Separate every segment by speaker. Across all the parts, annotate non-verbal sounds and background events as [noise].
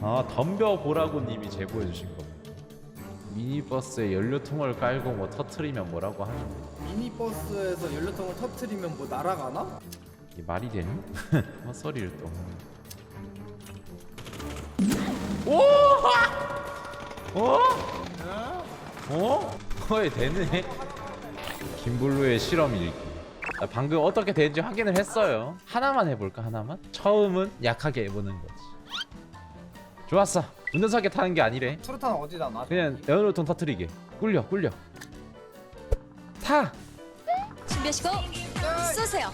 Speaker 1: 아 덤벼보라고 님이 제보해 주신 겁니다 미니버스에 연료통을 깔고 뭐 터트리면 뭐라고 하는데
Speaker 2: 미니버스에서 연료통을 터트리면 뭐 날아가나?
Speaker 1: 이게 말이 되니? [laughs] 헛소리를 또 오! 어? 어? 거의 되네 김블루의 실험 일기 나 방금 어떻게 되는지 확인을 했어요 하나만 해볼까 하나만? 처음은 약하게 해보는 거지 좋았어. 운전석에 타는 게 아니래.
Speaker 2: 수류탄 어디다 놔?
Speaker 1: 그냥 연료통 터트리게. 꿀려 꿀려. 타!
Speaker 3: 준비하시고 쏘세요.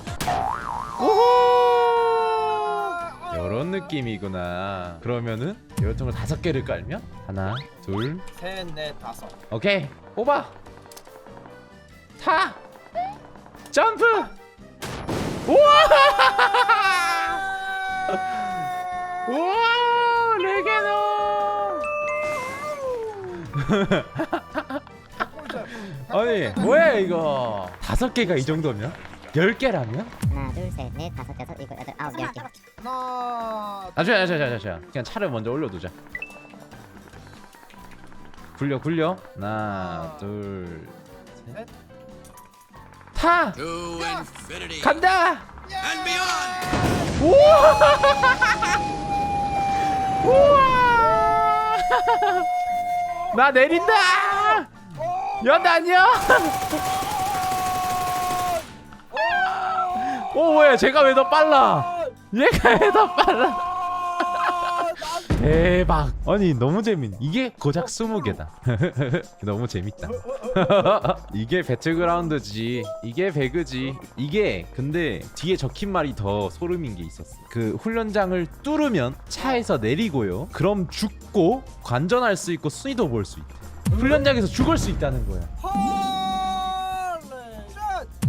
Speaker 1: 이런 느낌이구나. 그러면은 연료통을 다섯 개를 깔면 하나 둘
Speaker 2: 셋넷 다섯.
Speaker 1: 오케이. 뽑아! 타! 점프! 우와 [laughs] 아니 뭐야 이거 다섯 개가 이 정도면 열 개라면
Speaker 4: 하나 둘셋넷 다섯 여섯 일곱 여덟 아홉 열 개
Speaker 2: 하나
Speaker 1: 아. 그냥 차를 먼저 올려두자. 굴려, 굴려. 하나, 둘, 셋.
Speaker 2: 셋.
Speaker 1: 타!
Speaker 5: To infinity
Speaker 1: 간다!
Speaker 5: and beyond.
Speaker 1: 우와! [laughs] 우와! 나 내린다! 연다 안녕! 오, 뭐야, 제가 왜 더 빨라? 얘가 왜 더 빨라? 대박. 아니 너무 재밌. 이게 고작 20개다. [laughs] 너무 재밌다. [laughs] 이게 배틀그라운드지. 이게 배그지. 이게 근데 뒤에 적힌 말이 더 소름인 게 있었어. 그 훈련장을 뚫으면 차에서 내리고요. 그럼 죽고 관전할 수 있고 순위도 볼 수 있대. 훈련장에서 죽을 수 있다는 거야.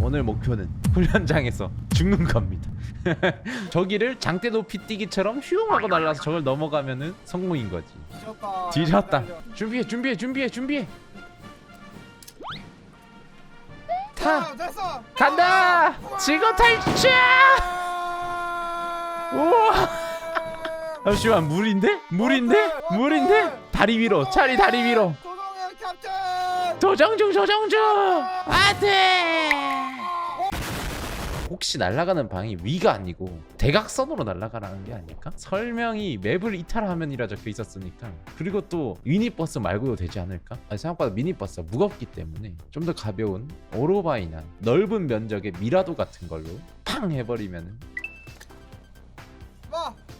Speaker 1: 오늘 목표는 훈련장에서 죽는 겁니다. [laughs] 저기를 장대 높이 뛰기처럼 휘용 하고 날라서 저걸 넘어가면은 성공인 거지.
Speaker 2: 뒤졌다
Speaker 1: 뒤졌다. 준비해, 준비해, 준비해, 준비해. 타,
Speaker 2: 자 됐어
Speaker 1: 간다. 지구 탈출. 우와. 잠시만 물인데? 물인데? 물인데? 다리 위로, 차리 다리 위로.
Speaker 2: 캡틴
Speaker 1: 조정 중, 조정 중. 안돼. 혹시 날아가는 방이 위가 아니고 대각선으로 날아가라는 게 아닐까? 설명이 맵을 이탈하면이라 적혀 있었으니까 그리고 또 미니버스 말고도 되지 않을까? 아니, 생각보다 미니버스가 무겁기 때문에 좀 더 가벼운 오토바이나 넓은 면적의 미라도 같은 걸로 팡 해버리면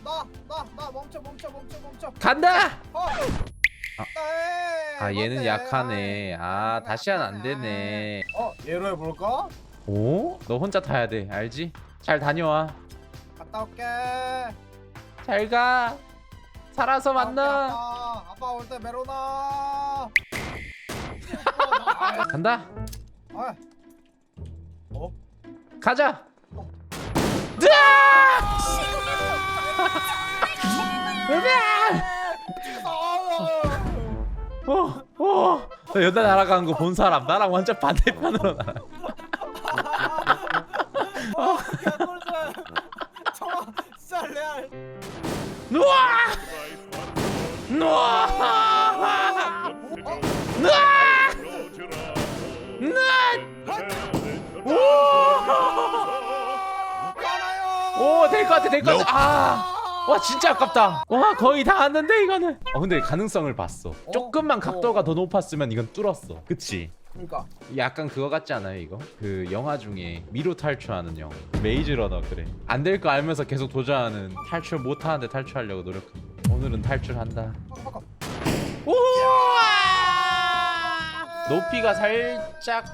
Speaker 2: 나나나나 멈춰 멈춰 멈춰 멈춰
Speaker 1: 간다!
Speaker 2: 어. 에이,
Speaker 1: 아 얘는. 약하네 아 다시 하면 안 되네
Speaker 2: 어 얘로 해볼까?
Speaker 1: 오? 너 혼자 타야 돼 알지? 잘 다녀와.
Speaker 2: 갔다 올게.
Speaker 1: 잘가. 살아서 만나.
Speaker 2: 아빠, 아빠 올 때 메로나. [laughs]
Speaker 1: 간다.
Speaker 2: 아, 어?
Speaker 1: 가자. [laughs] 어, 어. 나 여자 날아가는 거본 사람. 나랑 완전 반대편으로 날아 오될 것 같아 될 것 같아. 아 와 진짜 아깝다. 와 거의 다 왔는데 이거는. 어 근데 가능성을 봤어. 조금만 각도가 더 높았으면 이건 뚫었어. 그치
Speaker 2: 그러니까.
Speaker 1: 약간 그거 같지 않아요 이거? 그 영화 중에 미로 탈출하는 영화 메이즈 러너 그래. 안 될 거 알면서 계속 도전하는. 탈출 못하는데 탈출하려고 노력하는 거. 오늘은 탈출한다. 우와! 높이가 살짝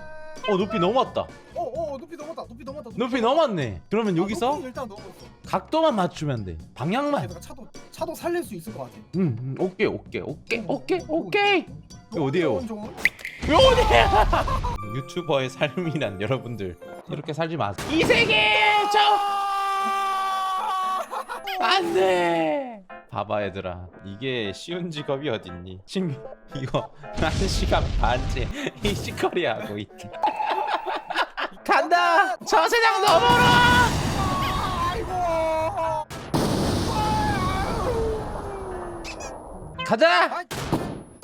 Speaker 1: 어 높이 넘었다.
Speaker 2: 어어 높이 넘었다. 높이 넘었다.
Speaker 1: 높이 넘었네. 그러면 여기서
Speaker 2: 높이는 일단 넘었어.
Speaker 1: 각도만 맞추면 돼. 방향만.
Speaker 2: 내가 차도 차도 살릴 수 있을 것 같아.
Speaker 1: 응, 응 오케이 오케이 오케이 오케이 오케이. 이거 어디에요?
Speaker 2: 좋은
Speaker 1: 어 디야 유튜버의 삶이란 여러분들 이렇게 살지 마세요. 이 세계! 저! 안돼! 봐봐 얘들아. 이게 쉬운 직업이 어딨니? 친구 이거 한 시간 반째 이 시커리 하고 있다. 간다! 저 세상 넘어라! 가자!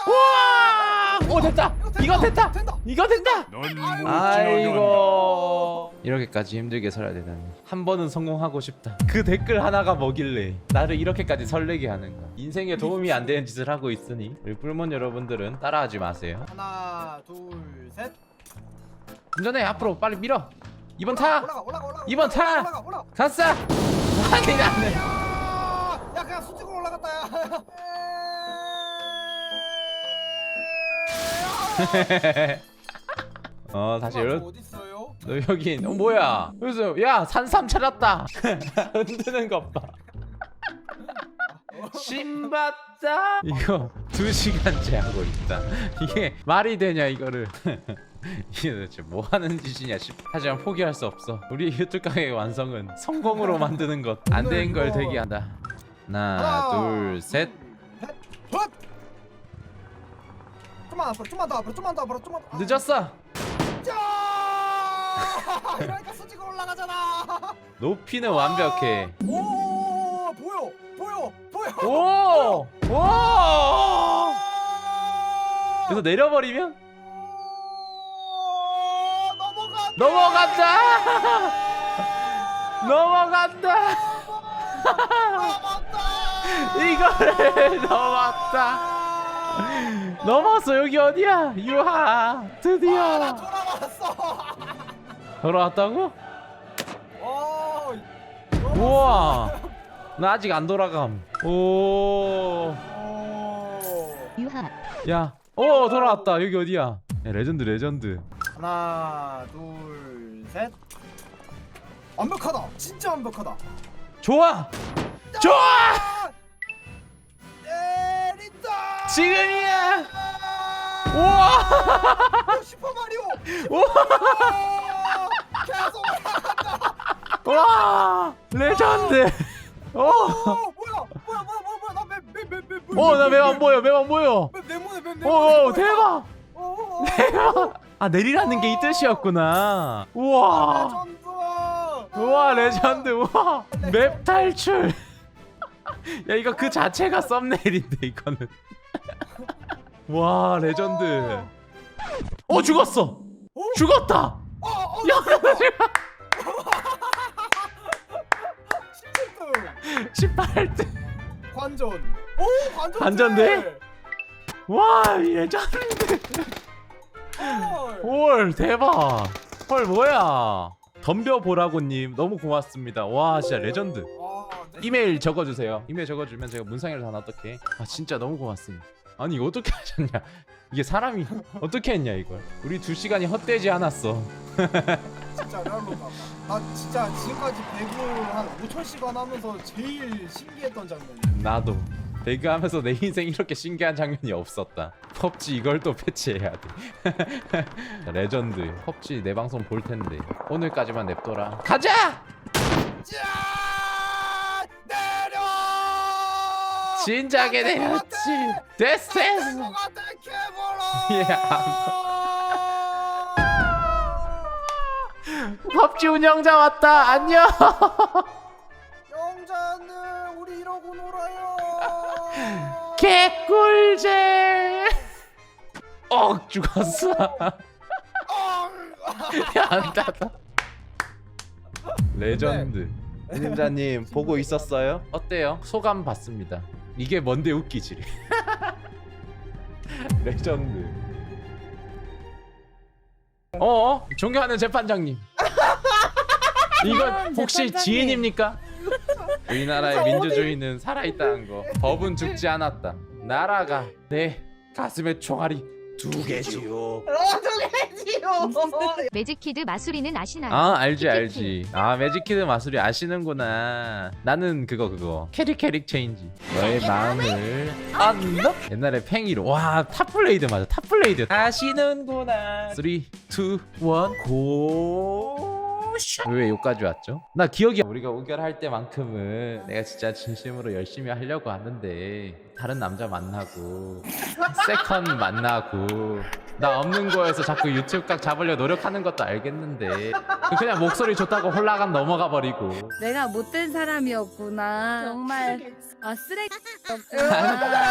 Speaker 1: 우와! 오 됐다 이거 됐다
Speaker 2: 된다.
Speaker 1: 이거 된다
Speaker 5: 넌
Speaker 1: 아이고 이렇게까지 힘들게 살아야 되다니 한 번은 성공하고 싶다 그 댓글 하나가 뭐길래 나를 이렇게까지 설레게 하는가 인생에 도움이 안 되는 짓을 하고 있으니 우리 뿔몬 여러분들은 따라하지 마세요
Speaker 2: 하나, 둘, 셋.
Speaker 1: 운전해 앞으로 빨리 밀어 이번 타
Speaker 2: 올라가, 올라가, 올라가.
Speaker 1: 이번 타!
Speaker 2: 올라가, 올라가.
Speaker 1: 갔어 [laughs] 아니 나는
Speaker 2: 야, 야 그냥 수직으로 올라갔다. 야. [laughs]
Speaker 1: 어 다시
Speaker 2: 잠깐만, 열저 어디 있어요?
Speaker 1: 너 여기 어 뭐야? 그래서 야 산삼 찾았다. [laughs] 흔드는 것봐. 신봤다. 이거 두 시간째 하고 있다. 이게 말이 되냐 이거를. [laughs] 이게 도대체 뭐 하는 짓이냐 싶 하지만 포기할 수 없어. 우리 유튜브 강의 완성은 성공으로 만드는 것. 안 된걸 되게 한다. 하나 둘셋.
Speaker 2: 셋. 헛! 좀만 앞으로, 좀만 더 앞으로, 좀만 더 앞으로, 좀만 더. 아,
Speaker 1: 늦었어
Speaker 2: 자! [laughs] 그러니까 수직으로 올라가잖아.
Speaker 1: 높이는 완벽해
Speaker 2: 오, 보여, 보여, 보여.
Speaker 1: 오! 오! 그래서 내려버리면
Speaker 2: 오.
Speaker 1: 넘어간다! 넘어간다! [laughs]
Speaker 2: 넘어갔다. [laughs]
Speaker 1: 이거를 넘었다! [laughs] 넘었어 여기 어디야? 유하 드디어
Speaker 2: 나 돌아왔어. [laughs]
Speaker 1: 돌아왔다고?
Speaker 2: 오,
Speaker 1: 우와 나 아직 안 돌아감 오
Speaker 2: 오.
Speaker 4: 유하
Speaker 1: 야, 오 돌아왔다. 여기 어디야? 야, 레전드 레전드.
Speaker 2: 하나, 둘, 셋. 완벽하다. 진짜 완벽하다.
Speaker 1: 좋아, 좋아. 지금이야.
Speaker 2: 아!
Speaker 1: 우와,
Speaker 2: 오, 슈퍼 마리오.
Speaker 1: 우와,
Speaker 2: 오, 계속 올라간다.
Speaker 1: 와, 레전드. 오,
Speaker 2: 오, 뭐야? 뭐야? 뭐야? 뭐야? 뭐야? 나맵맵맵맵
Speaker 1: 오, 나맵 안 보여, 맵 안 보여.
Speaker 2: 맵내문에 맵
Speaker 1: 오, 오, 대박,
Speaker 2: 오, 오, 오.
Speaker 1: 대박. 아 내리라는 게 이 뜻이었구나. 우와,
Speaker 2: 레전드.
Speaker 1: 우와 레전드. 우와, 맵 탈출. 야 이거 그 자체가 썸네일인데 이거는. 와 레전드. 어 죽었어. 죽었다. 야, 나 지금
Speaker 2: 17등.
Speaker 1: 18등.
Speaker 2: 관전. 오, 관전.
Speaker 1: 관전돼? 와, 레전드.
Speaker 2: 헐.
Speaker 1: 헐, 대박. 헐, 뭐야. 덤벼보라고님, 너무 고맙습니다. 와, 진짜 레전드. 이메일 적어주세요. 이메일 적어주면 제가 문상회를 다 놔둘게. 아, 진짜 너무 고맙습니다. 아니, 이거 어떻게 하셨냐. 이게 사람이 [laughs] 어떻게 했냐, 이걸. 우리 두 시간이 헛되지 않았어.
Speaker 2: 진짜 레알로다. 나 진짜 지금까지 배구 한 5천 시간 하면서 제일 신기했던 장면이야.
Speaker 1: 나도. 배그하면서 내 인생 이렇게 신기한 장면이 없었다. 펍지 이걸 또 패치해야 돼. [laughs] 레전드. 펍지 내 방송 볼 텐데. 오늘까지만 냅둬라. 가자!
Speaker 2: 자,
Speaker 1: 진작에 내렸지. 됐어, 됐어. [laughs] 예, 펍지 운영자 왔다. 안녕. [laughs]
Speaker 2: 영자는 우리 이러고 놀아요.
Speaker 1: 개꿀잼. 어 죽었어.
Speaker 2: 어,
Speaker 1: 안 닫아. 레전드. 님자님 보고 있었어요? 어때요? 소감 봤습니다. 이게 뭔데 웃기지? [laughs] 레전드. 어? 존경하는 재판장님. [laughs] 이건 혹시 지인입니까? 우리나라의 민주주의는 살아있다는 거. 법은 죽지 않았다. 나라가 내 가슴에 총알이 두 개지요. [laughs] [laughs]
Speaker 6: 매직키드 마수리는 아시나요?
Speaker 1: 아 알지 [laughs] 알지. 아 매직키드 마술이 아시는구나. 나는 그거 그거. 캐릭 캐릭 체인지. 너의 마음을 안다 옛날에 팽이로. 와 탑블레이드 맞아. 탑블레이드. 아시는구나. 3 2 1 고 왜 여기까지 왔죠? 나 기억이 우리가 우결할 때만큼은 내가 진짜 진심으로 열심히 하려고 하는데 다른 남자 만나고 [laughs] 세컨 만나고 나 없는 거에서 자꾸 유튜브 각 잡으려 노력하는 것도 알겠는데 그냥 목소리 좋다고 홀라간 넘어가 버리고
Speaker 7: 내가 못된 사람이었구나. 정말 아 쓰레기였구나. [laughs]